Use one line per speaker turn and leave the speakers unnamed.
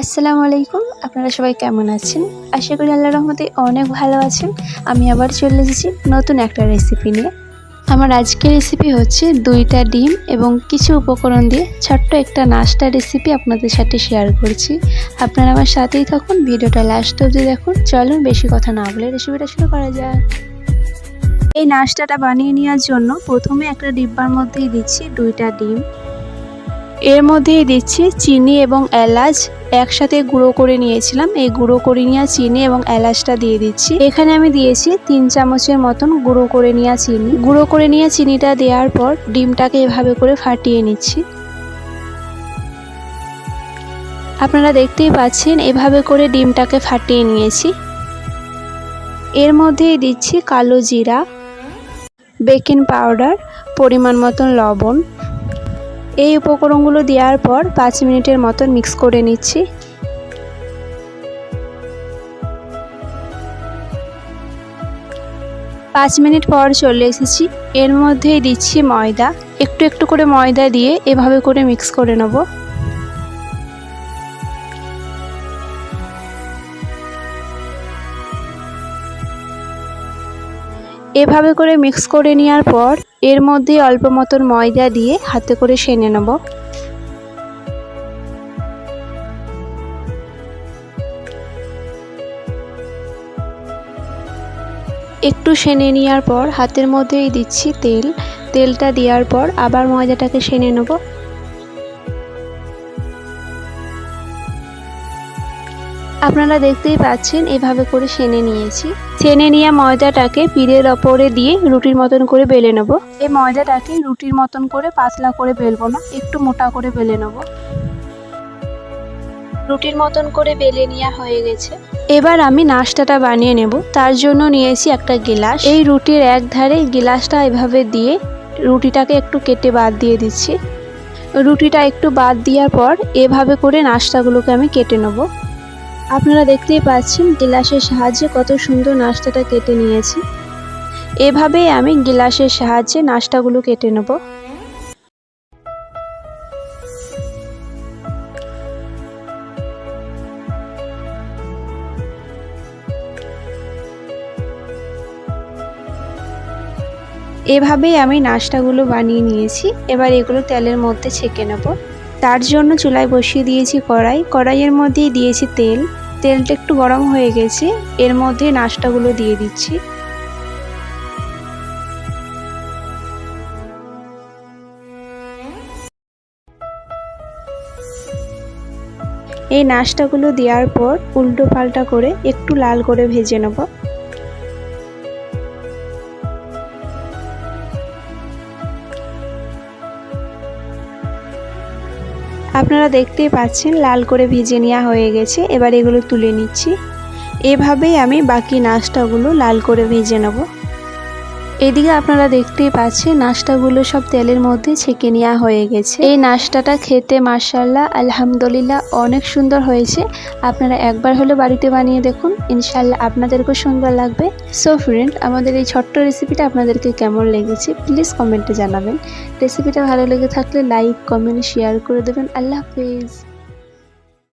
আসসালামু আলাইকুম, আপনারা সবাই কেমন আছেন? আশা করি আল্লাহ রহমতে অনেক ভালো আছেন। আমি আবার চলে এসেছি নতুন একটা রেসিপি নিয়ে। আমার আজকের রেসিপি হচ্ছে দুইটা ডিম এবং কিছু উপকরণ দিয়ে ছোট্ট একটা নাস্তা রেসিপি আপনাদের সাথে শেয়ার করছি। আপনারা আমার সাথেই থাকুন, ভিডিওটা লাস্ট অবধি দেখুন। চলুন বেশি কথা না বলে রেসিপিটা শুরু করা যায় এই নাস্তাটা বানিয়ে নেওয়ার জন্য প্রথমে একটা ডিব্বার মধ্যেই দিচ্ছি দুইটা ডিম। এর মধ্যেই দিচ্ছি চিনি এবং এলাচ একসাথে গুঁড়ো করে নিয়েছিলাম। এই গুঁড়ো করে নেওয়া চিনি এবং এলাচটা দিয়ে দিচ্ছি। এখানে আমি দিয়েছি তিন চামচের মতন গুঁড়ো করে নেওয়া চিনি। গুঁড়ো করে নেওয়া চিনিটা দেওয়ার পর ডিমটাকে এভাবে করে ফাটিয়ে নিচ্ছি। আপনারা দেখতেই পাচ্ছেন, এভাবে করে ডিমটাকে ফাটিয়ে নিয়েছি। এর মধ্যেই দিচ্ছি কালো জিরা, বেকিং পাউডার, পরিমাণ মতন লবণ। এই উপকরণগুলো দেওয়ার পর পাঁচ মিনিটের মতন মিক্স করে নিচ্ছি। পাঁচ মিনিট পর চলে এসেছি। এর মধ্যেই দিচ্ছি ময়দা। একটু একটু করে ময়দা দিয়ে এভাবে করে মিক্স করে নেব। এভাবে করে মিক্স করে নেওয়ার পর এর মধ্যে অল্প মতন ময়দা দিয়ে হাতে করে সেনে নেব। একটু সেনে নেওয়ার পর হাতের মধ্যেই দিচ্ছি তেল। তেলটা দেওয়ার পর আবার ময়দাটাকে সেনে নেব। আপনারা দেখতেই পাচ্ছেন, এভাবে করে সেনে নিয়েছি। সেনে নিয়ে ময়দাটাকে পিড়ের ওপরে দিয়ে রুটির মতন করে বেলে নেব। এই ময়দাটাকে রুটির মতন করে পাতলা করে বেলবো না, একটু মোটা করে বেলে নেব। রুটির মতন করে বেলে নেওয়া হয়ে গেছে। এবার আমি নাস্তাটা বানিয়ে নেব। তার জন্য নিয়েছি একটা গিলাস। এই রুটির এক ধারে গিলাসটা এভাবে দিয়ে রুটিটাকে একটু কেটে বাদ দিয়ে দিচ্ছি। রুটিটা একটু বাদ দেওয়ার পর এভাবে করে নাস্তাগুলোকে আমি কেটে নেব। আপনারা দেখতেই পাচ্ছেন গিলাসের সাহায্যে কত সুন্দর নাস্তাটা কেটে নিয়েছি। এভাবেই আমি গিলাসের সাহায্যে নাস্তাগুলো কেটে নেব। এভাবেই আমি নাস্তাগুলো বানিয়ে নিয়েছি। এবার এগুলো তেলের মধ্যে ছেঁকে নেব। তার জন্য চুলায় বসিয়ে দিয়েছি কড়াই। কড়াইয়ের মধ্যেই দিয়েছি তেল। তেলটা একটু গরম হয়ে গেছে। এর মধ্যে নাস্তাগুলো দিয়ে দিচ্ছি। এই নাস্তাগুলো দেওয়ার পর উল্টো পাল্টা করে একটু লাল করে ভেজে নেব। আপনারা দেখতেই পাচ্ছেন লাল করে ভিজে নেওয়া হয়ে গেছে। এবার এগুলো তুলে নিচ্ছি। এভাবেই আমি বাকি নাস্তাগুলো লাল করে ভেজে নেব। এদিকে আপনারা দেখতেই পাচ্ছেন, নাস্তাগুলো সব তেলের মধ্যে ছেঁকে নেওয়া হয়ে গেছে। এই নাস্তাটা খেতে মার্শাল্লাহ আলহামদুলিল্লাহ অনেক সুন্দর হয়েছে। আপনারা একবার হলে বাড়িতে বানিয়ে দেখুন ইনশাল্লাহ আপনাদেরকেও সুন্দর লাগবে। সো ফ্রেন্ড আমাদের এই ছোট্ট রেসিপিটা আপনাদেরকে কেমন লেগেছে প্লিজ কমেন্টে জানাবেন। রেসিপিটা ভালো লেগে থাকলে লাইক কমেন্ট শেয়ার করে দেবেন। আল্লাহ হাফিজ।